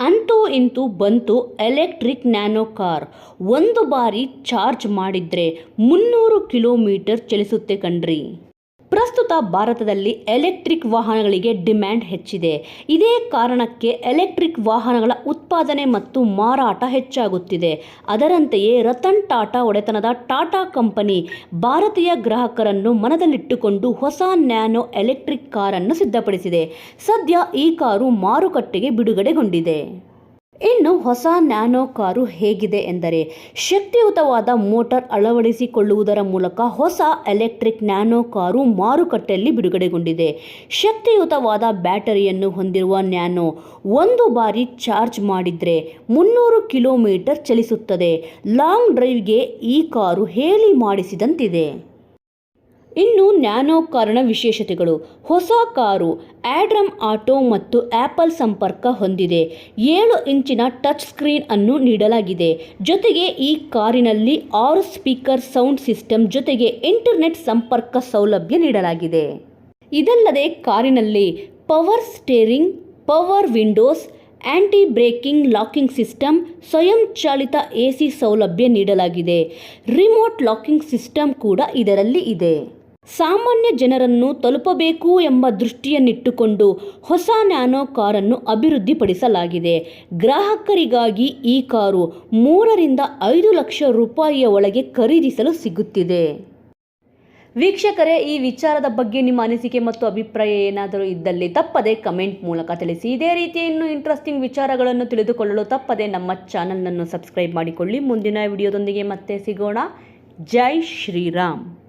ಅಂತೂ ಇಂತೂ ಬಂತು ಎಲೆಕ್ಟ್ರಿಕ್ ನ್ಯಾನೋ ಕಾರ್. ಒಂದು ಬಾರಿ ಚಾರ್ಜ್ ಮಾಡಿದರೆ ಮುನ್ನೂರು ಕಿಲೋಮೀಟರ್ ಚಲಿಸುತ್ತೆ ಕಣ್ರಿ. ಪ್ರಸ್ತುತ ಭಾರತದಲ್ಲಿ ಎಲೆಕ್ಟ್ರಿಕ್ ವಾಹನಗಳಿಗೆ ಡಿಮ್ಯಾಂಡ್ ಹೆಚ್ಚಿದೆ. ಇದೇ ಕಾರಣಕ್ಕೆ ಎಲೆಕ್ಟ್ರಿಕ್ ವಾಹನಗಳ ಉತ್ಪಾದನೆ ಮತ್ತು ಮಾರಾಟ ಹೆಚ್ಚಾಗುತ್ತಿದೆ. ಅದರಂತೆಯೇ ರತನ್ ಟಾಟಾ ಒಡೆತನದ ಟಾಟಾ ಕಂಪನಿ ಭಾರತೀಯ ಗ್ರಾಹಕರನ್ನು ಮನದಲ್ಲಿಟ್ಟುಕೊಂಡು ಹೊಸ ನ್ಯಾನೋ ಎಲೆಕ್ಟ್ರಿಕ್ ಕಾರನ್ನು ಸಿದ್ಧಪಡಿಸಿದೆ. ಸದ್ಯ ಈ ಕಾರು ಮಾರುಕಟ್ಟೆಗೆ ಬಿಡುಗಡೆಗೊಂಡಿದೆ. ಇನ್ನು ಹೊಸ ನ್ಯಾನೋ ಕಾರು ಹೇಗಿದೆ ಎಂದರೆ ಶಕ್ತಿಯುತವಾದ ಮೋಟಾರ್ ಅಳವಡಿಸಿಕೊಳ್ಳುವುದರ ಮೂಲಕ ಹೊಸ ಎಲೆಕ್ಟ್ರಿಕ್ ನ್ಯಾನೋ ಕಾರು ಮಾರುಕಟ್ಟೆಯಲ್ಲಿ ಬಿಡುಗಡೆಗೊಂಡಿದೆ. ಶಕ್ತಿಯುತವಾದ ಬ್ಯಾಟರಿಯನ್ನು ಹೊಂದಿರುವ ನ್ಯಾನೋ ಒಂದು ಬಾರಿ ಚಾರ್ಜ್ ಮಾಡಿದರೆ ಮುನ್ನೂರು ಕಿಲೋಮೀಟರ್ ಚಲಿಸುತ್ತದೆ. ಲಾಂಗ್ ಡ್ರೈವ್ಗೆ ಈ ಕಾರು ಹೇಳಿ ಮಾಡಿಸಿದಂತಿದೆ. ಇನ್ನು ನ್ಯಾನೋ ಕಾರಣ ವಿಶೇಷತೆಗಳು. ಹೊಸ ಕಾರು ಆಡ್ರಮ್ ಆಟೋ ಮತ್ತು ಆಪಲ್ ಸಂಪರ್ಕ ಹೊಂದಿದೆ. ಏಳು ಇಂಚಿನ ಟಚ್ ಸ್ಕ್ರೀನ್ ಅನ್ನು ನೀಡಲಾಗಿದೆ. ಜೊತೆಗೆ ಈ ಕಾರಿನಲ್ಲಿ ಆರು ಸ್ಪೀಕರ್ ಸೌಂಡ್ ಸಿಸ್ಟಮ್ ಜೊತೆಗೆ ಇಂಟರ್ನೆಟ್ ಸಂಪರ್ಕ ಸೌಲಭ್ಯ ನೀಡಲಾಗಿದೆ. ಇದಲ್ಲದೆ ಕಾರಿನಲ್ಲಿ power steering, power windows, anti braking locking system ಸ್ವಯಂಚಾಲಿತ ಎ ಸಿ ಸೌಲಭ್ಯ ನೀಡಲಾಗಿದೆ. ರಿಮೋಟ್ ಲಾಕಿಂಗ್ ಸಿಸ್ಟಮ್ ಕೂಡ ಇದರಲ್ಲಿ ಇದೆ. ಸಾಮಾನ್ಯ ಜನರನ್ನು ತಲುಪಬೇಕು ಎಂಬ ದೃಷ್ಟಿಯನ್ನಿಟ್ಟುಕೊಂಡು ಹೊಸ ನ್ಯಾನೋ ಕಾರನ್ನು ಅಭಿವೃದ್ಧಿಪಡಿಸಲಾಗಿದೆ. ಗ್ರಾಹಕರಿಗಾಗಿ ಈ ಕಾರು ಮೂರರಿಂದ ಐದು ಲಕ್ಷ ರೂಪಾಯಿಯ ಒಳಗೆ ಖರೀದಿಸಲು ಸಿಗುತ್ತಿದೆ. ವೀಕ್ಷಕರೇ, ಈ ವಿಚಾರದ ಬಗ್ಗೆ ನಿಮ್ಮ ಅನಿಸಿಕೆ ಮತ್ತು ಅಭಿಪ್ರಾಯ ಏನಾದರೂ ಇದ್ದಲ್ಲಿ ತಪ್ಪದೆ ಕಮೆಂಟ್ ಮೂಲಕ ತಿಳಿಸಿ. ಇದೇ ರೀತಿಯ ಇನ್ನೂ ಇಂಟ್ರೆಸ್ಟಿಂಗ್ ವಿಚಾರಗಳನ್ನು ತಿಳಿದುಕೊಳ್ಳಲು ತಪ್ಪದೆ ನಮ್ಮ ಚಾನಲನ್ನು ಸಬ್ಸ್ಕ್ರೈಬ್ ಮಾಡಿಕೊಳ್ಳಿ. ಮುಂದಿನ ವಿಡಿಯೋದೊಂದಿಗೆ ಮತ್ತೆ ಸಿಗೋಣ. ಜೈ ಶ್ರೀರಾಮ್.